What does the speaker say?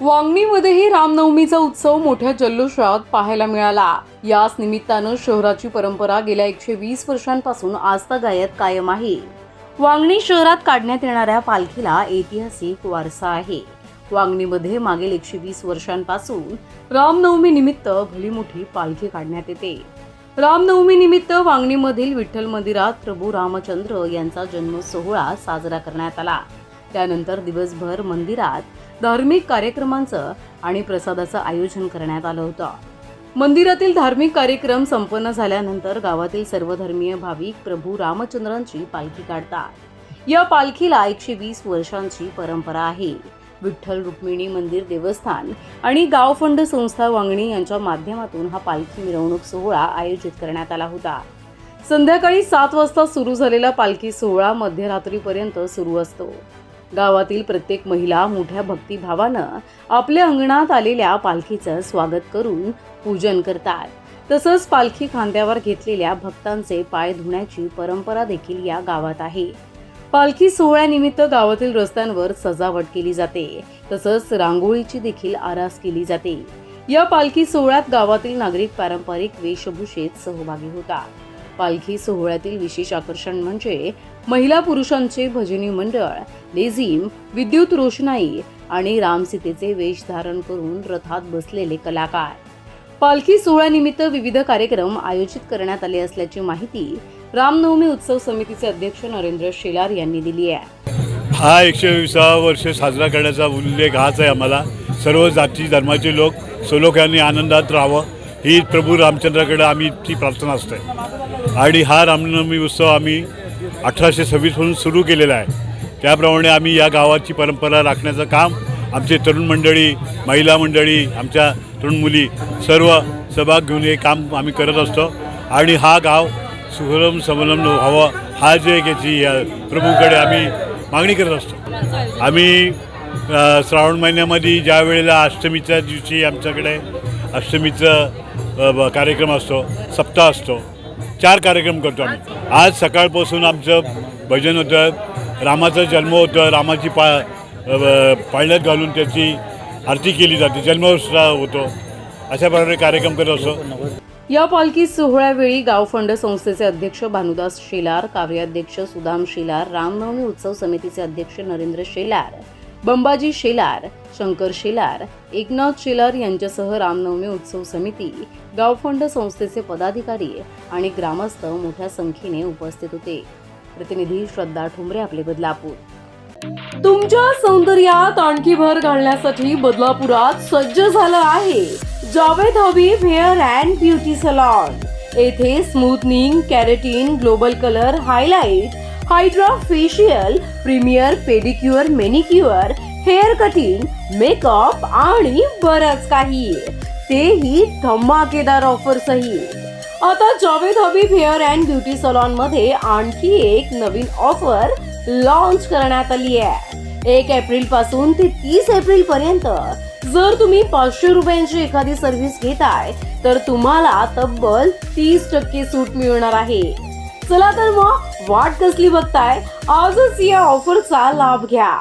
वांगणीमध्येही रामनवमीचा उत्सव मोठ्या जल्लोषात पाहायला मिळाला. याच निमित्तानं शहराची परंपरा गेल्या एकशे वीस वर्षांपासून आस्थागायत कायम आहे. वांगणी शहरात काढण्यात येणाऱ्या पालखीला ऐतिहासिक वारसा आहे. वांगणीमध्ये मागील एकशे वीस वर्षांपासून रामनवमी निमित्त भली मोठी पालखी काढण्यात येते. रामनवमी निमित्त वांगणीमधील विठ्ठल मंदिरात प्रभू रामचंद्र यांचा जन्म सोहळा साजरा करण्यात आला. त्यानंतर दिवसभर मंदिरात धार्मिक कार्यक्रमांचं आणि प्रसादाचं आयोजन करण्यात आलं होतं. मंदिरातील धार्मिक कार्यक्रम संपन्न झाल्यानंतर गावातील सर्वधर्मीय भाविक प्रभू रामचंद्रांची पालखी काढतात. या पालखीला एकशे वीस वर्षांची परंपरा आहे. विठ्ठल रुक्मिणी मंदिर देवस्थान आणि गाव फंड संस्था वांगणी यांच्या माध्यमातून हा पालखी मिरवणूक सोहळा आयोजित करण्यात आला होता. संध्याकाळी सात वाजता सुरू झालेला पालखी सोहळा मध्यरात्रीपर्यंत सुरू असतो. गावातील प्रत्येक महिला मोठ्या भक्तिभावानं आपल्या अंगणात आलेल्या पालखीचं स्वागत करून पूजन करतात. तसंच पालखी खांद्यावर घेतलेल्या भक्तांचे पाय धुण्याची परंपरा देखील या गावात आहे. पालखी सोहळ्यानिमित्त गावातील रस्त्यांवर सजावट केली जाते. तसंच रांगोळीची देखील आरास केली जाते. या पालखी सोहळ्यात गावातील नागरिक पारंपरिक वेशभूषेत सहभागी होतात. पालखी सोहळ्यातील विशेष आकर्षण म्हणजे महिला पुरुषांचे भजनी मंडळ लेझिम विद्युत रोषणाई आणि रामसीतेचे वेश धारण करून रथात बसलेले कलाकार. पालखी सोहळ्यानिमित्त विविध कार्यक्रम आयोजित करण्यात आले असल्याची माहिती रामनवमी उत्सव समितीचे अध्यक्ष नरेंद्र शेलार यांनी दिली आहे. हा एकशे विसावा वर्ष साजरा करण्याचा उल्लेख हाच आहे आम्हाला. सर्व जाती धर्माचे लोक सोलोक्यांनी आनंदात राहावं. ही प्रभू रामचंद्राकडे आम्ही ती प्रार्थना असते. आणि हा रामनवमी उत्सव आम्ही अठराशे सव्वीसपासून सुरू केलेला आहे. त्याप्रमाणे आम्ही या गावाची परंपरा राखण्याचं काम आमचे तरुण मंडळी महिला मंडळी आमच्या तरुण मुली सर्व सहभाग घेऊन हे काम आम्ही करत असतो. आणि हा गाव सुखलम समलम व्हावं हा जे याची या प्रभूकडे आम्ही मागणी करत असतो. आम्ही श्रावण महिन्यामध्ये ज्या वेळेला अष्टमीच्या दिवशी आमच्याकडे अष्टमीचं कार्यक्रम असतो सप्ताह असतो. चार कार्यक्रम करतो आम्ही. आज सकाळपासून आमचं भजन होतं रामाचा जन्म होतं रामाची पा पाळण्यात घालून त्याची आरती केली जाते जन्मोत्सव होतो. अशा प्रकारे कार्यक्रम करत असतो. या पालखी सोहळ्यावेळी गाव फंड संस्थेचे अध्यक्ष भानुदास शेलार कार्याध्यक्ष सुदाम शेलार रामनवमी उत्सव समितीचे अध्यक्ष नरेंद्र शेलार. बंबाजी शेलार शंकर शेलार एकनाथ शेलार यांच्यासह रामनवमी उत्सव समिती गावफंड संस्थेचे पदाधिकारी आणि ग्रामस्थ मोठ्या संख्येने उपस्थित होते. प्रतिनिधी श्रद्धा ठुमरे आपले बदलापूर. तुमच्या सौंदर्यात आणखी भर घालण्यासाठी बदलापुरात सज्ज झालं आहे Javed Habib hair and beauty salon. येथे smoothening keratin global colour highlight hydra facial premier pedicure manicure hair cutting makeup आणि बरंच काही. तेही धमाकेदार ऑफर सहित आता Javed Habib hair and beauty सलॉनमध्ये आणखी एक नवीन ऑफर लॉन्च करण्यात आली आहे. एक एप्रिलपासून ते तीस एप्रिल पर्यंत जर तुम्ही पाचशे रुपयांची एखादी सर्व्हिस घेताय तर तुम्हाला तब्बल तीस टक्के सूट मिळणार आहे. चला तर मग वाट कसली बघताय? आजच या ऑफरचा लाभ घ्या.